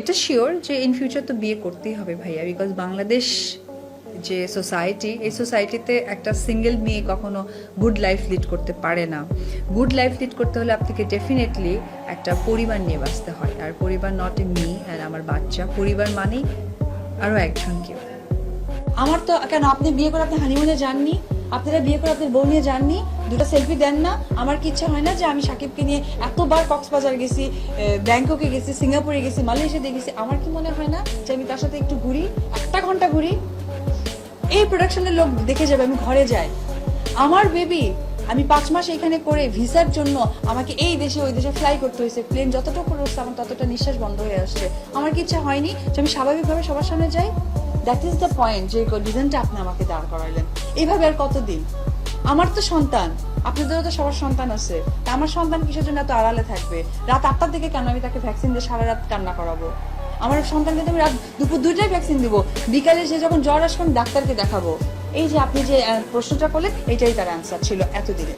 এটা শিওর যে in future তো বিয়ে করতেই হবে ভাইয়া বিকজ বাংলাদেশ যে সোসাইটি এই সোসাইটিতে একটা সিঙ্গেল মেয়ে কখনো গুড লাইফ লিড করতে পারে না। গুড লাইফ লিড করতে হলে আপনাকে ডেফিনেটলি একটা পরিবার নিয়ে বাঁচতে হয়। আর পরিবার নট এ মি অ্যান্ড আমার বাচ্চা। পরিবার মানেই আরও একজন কেউ আমার তো, কেন আপনি বিয়ে করে আপনি হানিমুনে যাননি? আপনারা বিয়ে করে আপনার বউ নিয়ে যাননি, দুটো সেলফি দেন না। আমার কি ইচ্ছা হয় না যে আমি সাকিবকে নিয়ে এতবার কক্সবাজার গেছি ব্যাংককে গেছি, সিঙ্গাপুরে গেছি মালয়েশিয়াতে গেছি, আমার কি মনে হয় না যে আমি তার সাথে একটু ঘুরি, একটা ঘণ্টা ঘুরি? এই প্রোডাকশনের লোক দেখে যাবে, আমি ঘরে যাই। আমার বেবি আমি পাঁচ মাস এখানে করে ভিসার জন্য আমাকে এই দেশে, ওই দেশে ফ্লাই করতে হয়েছে। প্লেন যতটা করে আমার ততটা নিঃশ্বাস বন্ধ হয়ে আসছে। আমার কি ইচ্ছা হয়নি যে আমি স্বাভাবিকভাবে সবার সামনে যাই? দ্যাট ইজ দ্য পয়েন্ট যে রিজনটা আপনি আমাকে দাঁড় করাইলেন। এইভাবে আর কতদিন? আমার তো সন্তান। আপনাদেরও তো সবার সন্তান আছে। তা আমার সন্তান কিসের জন্য এত আড়ালে থাকবে? রাত আটটার দিকে কেন আমি তাকে ভ্যাকসিন দিয়ে সারা রাত কান্না করাবো? আমার সন্তানকে আমি রাত দুপুর দুইটায় ভ্যাকসিন দিব। বিকালে সে যখন জ্বর আসবে, আমি ডাক্তারকে দেখাবো। এই যে আপনি যে প্রশ্নটা করলেন, এটাই তার অ্যান্সার ছিল এতদিনে।